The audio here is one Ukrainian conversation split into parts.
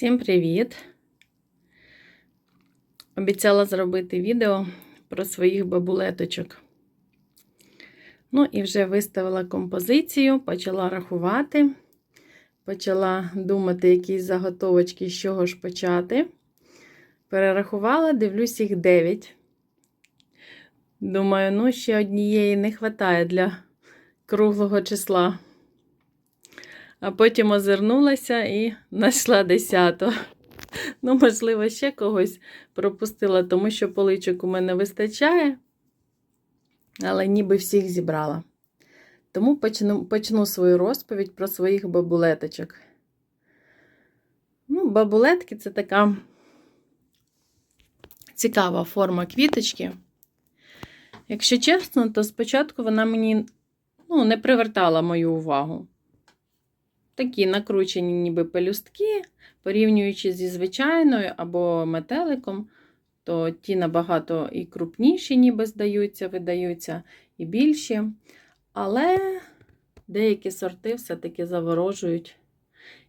Всім привіт! Обіцяла зробити відео про своїх бабулеточок. Ну, і вже виставила композицію, почала рахувати, почала думати, якісь заготовочки, з чого ж почати. Перерахувала, дивлюсь, їх 9. Думаю, ну, ще однієї не вистачає для круглого числа. А потім озирнулася і знайшла десяту. Ну, можливо, ще когось пропустила, тому що поличок у мене вистачає, але ніби всіх зібрала. Тому почну, почну свою розповідь про своїх бабулеточок. Ну, бабулетки це така цікава форма квіточки. Якщо чесно, то спочатку вона мені ну, не привертала мою увагу такі накручені ніби пелюстки, порівнюючи зі звичайною або метеликом, то ті набагато і крупніші, ніби здаються, видаються, і більші. Але деякі сорти все-таки заворожують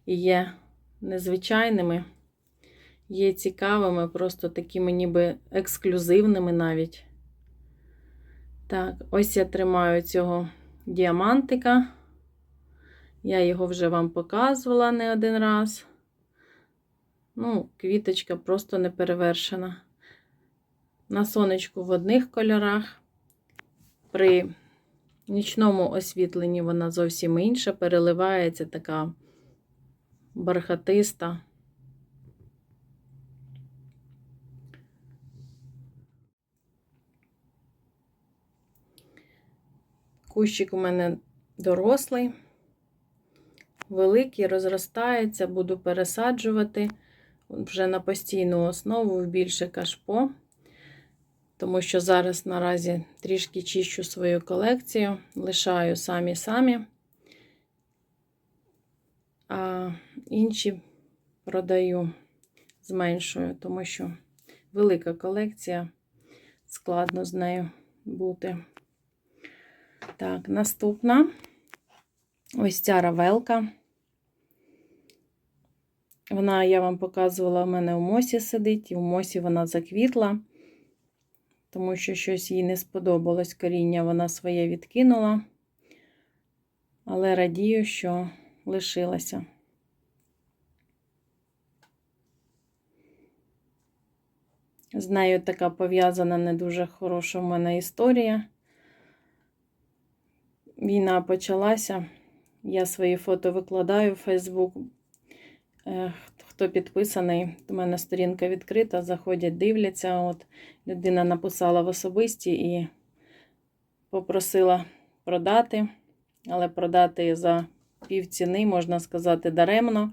і є незвичайними, є цікавими, просто такими ніби ексклюзивними навіть. Так, ось я тримаю цього діамантика. Я його вже вам показувала не один раз. Ну, квіточка просто не перевершена. На сонечку в одних кольорах. При нічному освітленні вона зовсім інша, переливається така бархатиста. Кущик у мене дорослий великий, розростається, буду пересаджувати вже на постійну основу в більше кашпо, тому що зараз наразі трішки чищу свою колекцію, лишаю самі-самі, а інші продаю зменшую, тому що велика колекція, складно з нею бути. Так, наступна ось ця равелка. Вона, я вам показувала, у мене у мосі сидить, і в мосі вона заквітла, тому що щось їй не сподобалось коріння, вона своє відкинула, але радію, що лишилася. З нею така пов'язана не дуже хороша в мене історія. Війна почалася. Я свої фото викладаю в Фейсбук. Е, хто підписаний, у мене сторінка відкрита, заходять, дивляться. От Людина написала в особисті і попросила продати, але продати за пів ціни, можна сказати, даремно.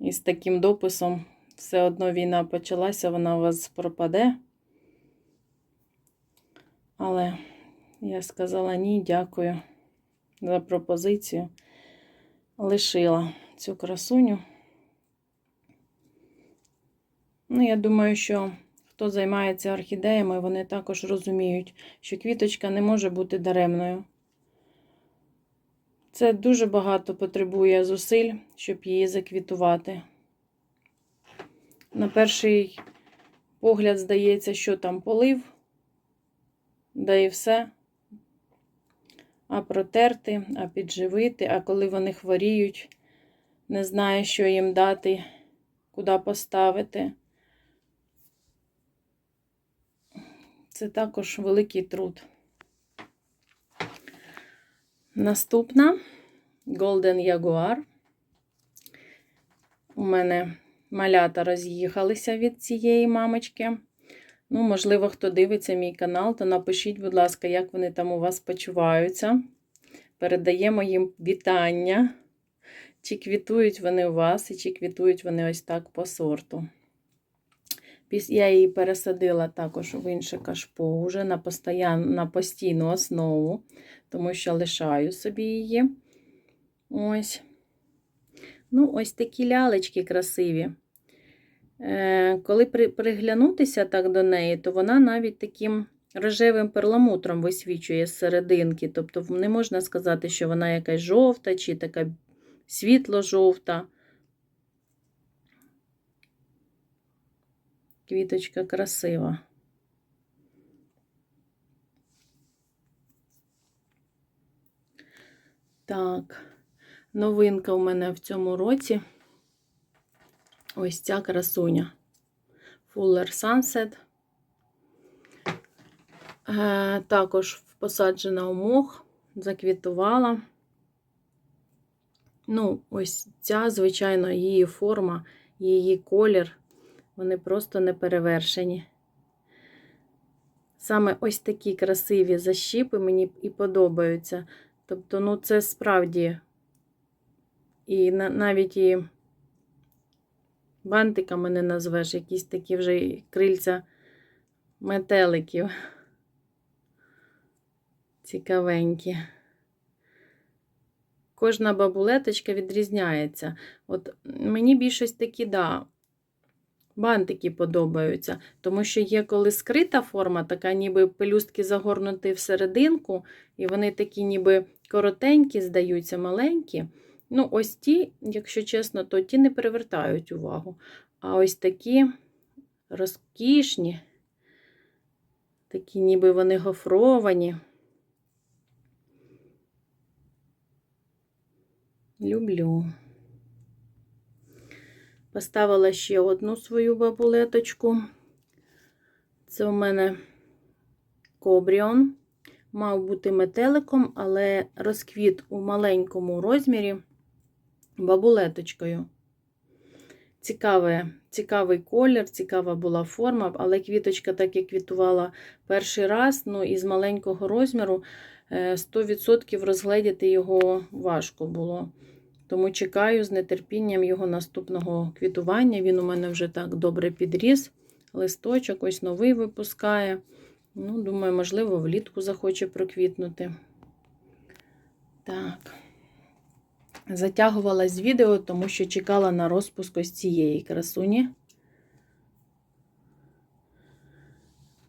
І з таким дописом все одно війна почалася, вона у вас пропаде. Але я сказала ні, дякую за пропозицію. Лишила цю красуню. Ну, я думаю, що хто займається орхідеями, вони також розуміють, що квіточка не може бути даремною. Це дуже багато потребує зусиль, щоб її заквітувати. На перший погляд, здається, що там полив, да і все. А протерти, а підживити, а коли вони хворіють, не знає, що їм дати, куди поставити. Це також великий труд. Наступна Golden Jaguar. У мене малята роз'їхалися від цієї мамочки. Ну, можливо, хто дивиться мій канал, то напишіть, будь ласка, як вони там у вас почуваються. Передаємо їм вітання. Чи квітують вони у вас, і чи квітують вони ось так по сорту. Я її пересадила також в інше кашпо вже на постоян, на постійну основу, тому що лишаю собі її. Ось. Ну, ось такі лялечки красиві. Е, Коли при, приглянутися так до неї, то вона навіть таким рожевим перламутром висвічує з серединки. Тобто не можна сказати, що вона якась жовта чи така світло-жовта. Квіточка красива. Так, новинка у мене в цьому році. Ось ця красуня. Fuller Sunset. Е, також посаджена у мох, заквітувала. Ну, ось ця, звичайно, її форма, її колір, вони просто не перевершені. Саме ось такі красиві защіпи мені і подобаються. Тобто, ну, це справді і навіть і бантиками не назвеш, якісь такі вже крильця метеликів. Цікавенькі. Кожна бабулеточка відрізняється. От мені більшість такі, да, бантики подобаються, тому що є коли скрита форма, така ніби пелюстки загорнуті всерединку, і вони такі ніби коротенькі, здаються, маленькі. Ну, ось ті, якщо чесно, то ті не привертають увагу. А ось такі розкішні, такі ніби вони гофровані. Люблю. Поставила ще одну свою бабулеточку. Це у мене кобріон. Мав бути метеликом, але розквіт у маленькому розмірі бабулеточкою. Цікавий, цікавий колір, цікава була форма, але квіточка, так як квітувала перший раз, ну і з маленького розміру, 100% розгледіти його важко було. Тому чекаю з нетерпінням його наступного квітування. Він у мене вже так добре підріс. Листочок, ось новий випускає. Ну, Думаю, можливо, влітку захоче проквітнути. Так. Затягувала з відео, тому що чекала на розпуск ось цієї красуні.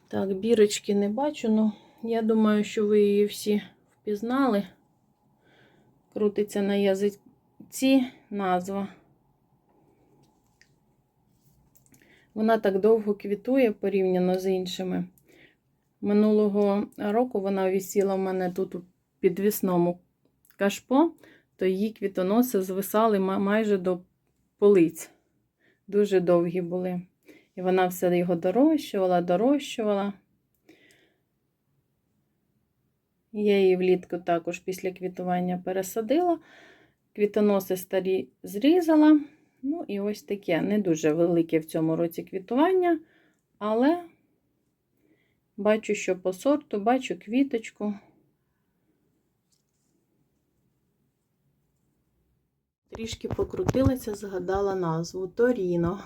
Так, бірочки не бачу, ну я думаю, що ви її всі впізнали. Крутиться на язиці назва. Вона так довго квітує порівняно з іншими. Минулого року вона висіла в мене тут у підвісному кашпо, то її квітоноси звисали майже до полиць. Дуже довгі були. І вона все його дорощувала, дорощувала. Я її влітку також після квітування пересадила. Квітоноси старі зрізала. Ну, і ось таке не дуже велике в цьому році квітування, але бачу, що по сорту, бачу квіточку. Трішки покрутилася, згадала назву Торіно.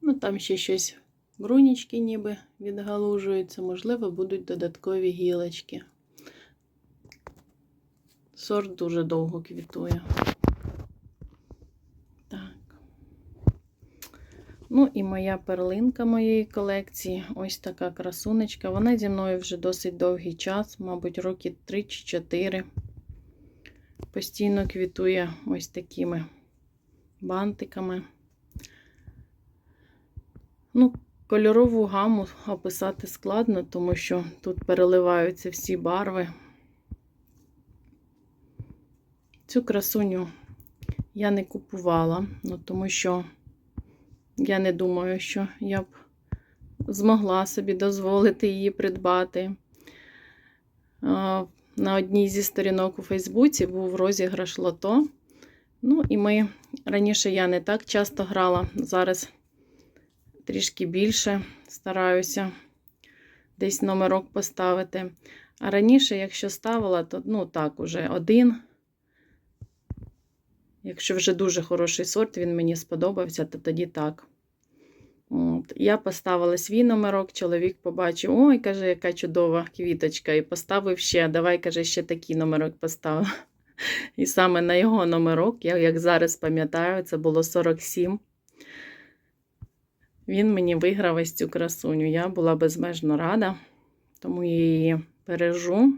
Ну, там ще щось брунічки ніби відгалужуються, можливо, будуть додаткові гілочки. Сорт дуже довго квітує. Так. Ну, і моя перлинка моєї колекції ось така красунечка. Вона зі мною вже досить довгий час, мабуть, роки 3 чи 4. Постійно квітує ось такими бантиками. Ну, Кольорову гаму описати складно, тому що тут переливаються всі барви. Цю красуню я не купувала, ну, тому що я не думаю, що я б змогла собі дозволити її придбати. На одній зі сторінок у Фейсбуці був розіграш лото. Ну, і ми раніше я не так часто грала, зараз трішки більше стараюся десь номерок поставити. А раніше, якщо ставила, то ну так, уже один. Якщо вже дуже хороший сорт, він мені сподобався, то тоді так. От. Я поставила свій номерок, чоловік побачив, ой, каже, яка чудова квіточка. І поставив ще, давай, каже, ще такий номерок поставив. І саме на його номерок, я як зараз пам'ятаю, це було 47. Він мені виграв ось цю красуню. Я була безмежно рада, тому я її бережу.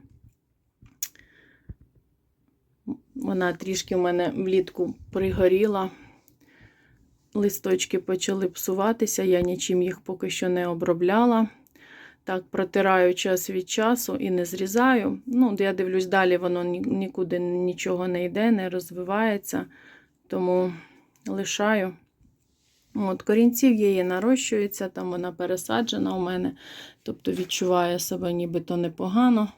Вона трішки в мене влітку пригоріла. Листочки почали псуватися, я нічим їх поки що не обробляла. Так, протираю час від часу і не зрізаю. Ну, я дивлюсь, далі воно нікуди нічого не йде, не розвивається, тому лишаю. От, корінців її нарощується, там вона пересаджена у мене, тобто відчуває себе нібито непогано.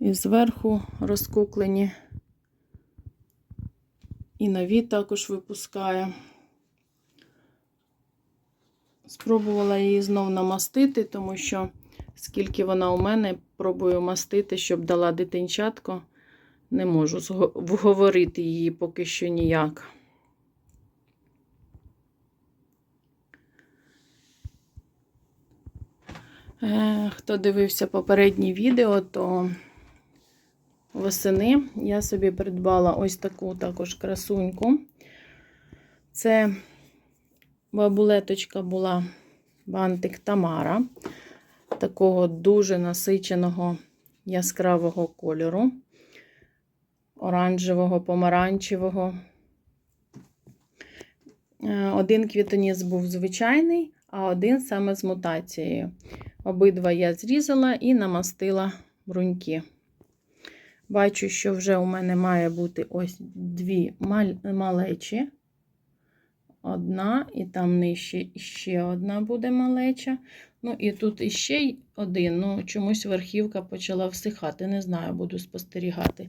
І зверху розкуклені. І нові також випускає. Спробувала її знов намастити, тому що скільки вона у мене, пробую мастити, щоб дала дитинчатко. Не можу вговорити її поки що ніяк. Хто дивився попереднє відео, то восени я собі придбала ось таку також красуньку. Це бабулеточка була бантик Тамара, такого дуже насиченого яскравого кольору, оранжевого, помаранчевого. Е, Один квітоніс був звичайний, а один саме з мутацією. Обидва я зрізала і намастила бруньки. Бачу, що вже у мене має бути ось дві малечі. Одна, і там нижче ще одна буде малеча. Ну, і тут іще один. Ну, чомусь верхівка почала всихати. Не знаю, буду спостерігати.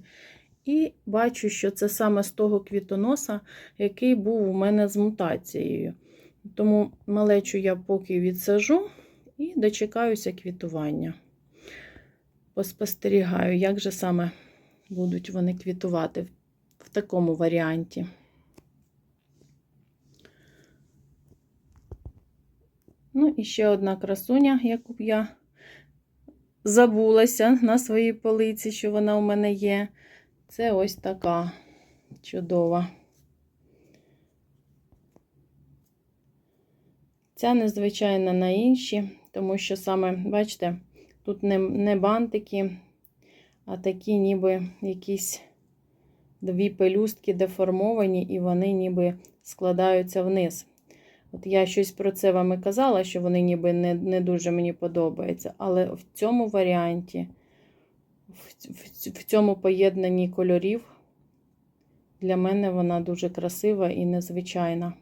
І бачу, що це саме з того квітоноса, який був у мене з мутацією. Тому малечу я поки відсажу і дочекаюся квітування. Поспостерігаю, як же саме будуть вони квітувати в- такому варіанті. Ну, і ще одна красуня, яку б я забулася на своїй полиці, що вона у мене є. Це ось така чудова. Ця незвичайна на інші, тому що саме, бачите, тут не, не бантики, а такі ніби якісь дві пелюстки деформовані, і вони ніби складаються вниз. От я щось про це вам і казала, що вони ніби не, не дуже мені подобаються. Але в цьому варіанті, в, в, в цьому поєднанні кольорів, для мене вона дуже красива і незвичайна.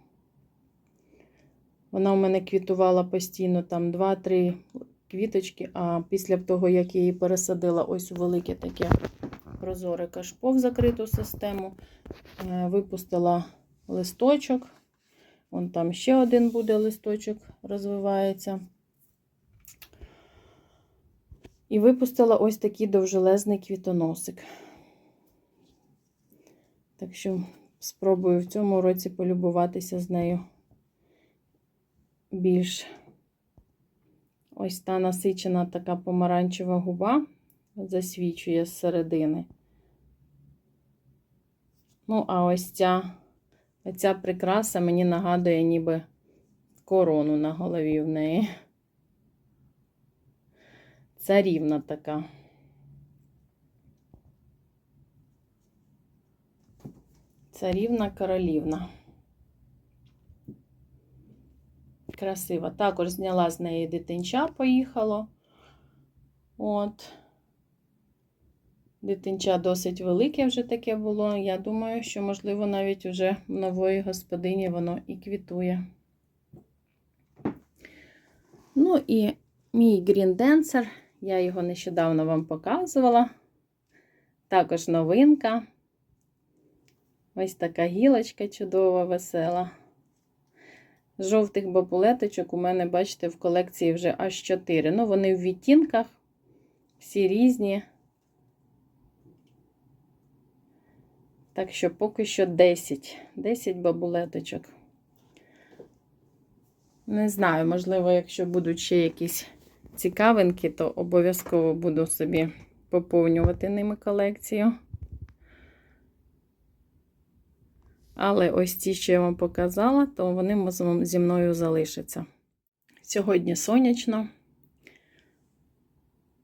Вона у мене квітувала постійно там 2-3 квіточки, а після того, як я її пересадила ось у велике таке прозоре кашпо в закриту систему, е, випустила листочок. Вон там ще один буде листочок, розвивається. І випустила ось такий довжелезний квітоносик. Так що спробую в цьому році полюбуватися з нею більш ось та насичена така помаранчева губа засвічує з середини. Ну, а ось ця, оця прикраса мені нагадує ніби корону на голові в неї. Царівна така. Царівна королівна. Красива. Також зняла з неї дитинча, поїхало. От. Дитинча досить велике вже таке було. Я думаю, що, можливо, навіть вже в нової господині воно і квітує. Ну і мій Dancer, я його нещодавно вам показувала. Також новинка. Ось така гілочка чудова, весела. Жовтих бабулеточок у мене, бачите, в колекції вже аж 4. Ну, вони в відтінках, всі різні. Так що поки що 10. 10 бабулеточок. Не знаю, можливо, якщо будуть ще якісь цікавинки, то обов'язково буду собі поповнювати ними колекцію. Але ось ті, що я вам показала, то вони зі мною залишаться. Сьогодні сонячно.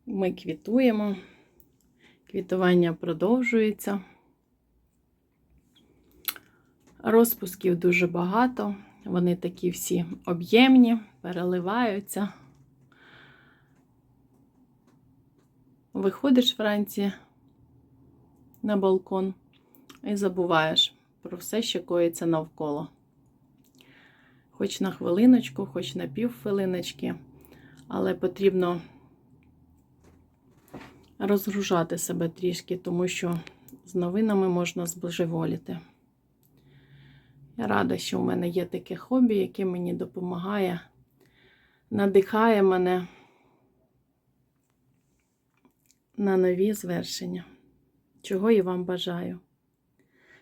Ми квітуємо. Квітування продовжується. Розпусків дуже багато. Вони такі всі об'ємні, переливаються. Виходиш вранці на балкон і забуваєш про все, що коїться навколо. Хоч на хвилиночку, хоч на півхвилиночки, але потрібно розгружати себе трішки, тому що з новинами можна збожеволіти. Я рада, що в мене є таке хобі, яке мені допомагає, надихає мене на нові звершення. Чого і вам бажаю.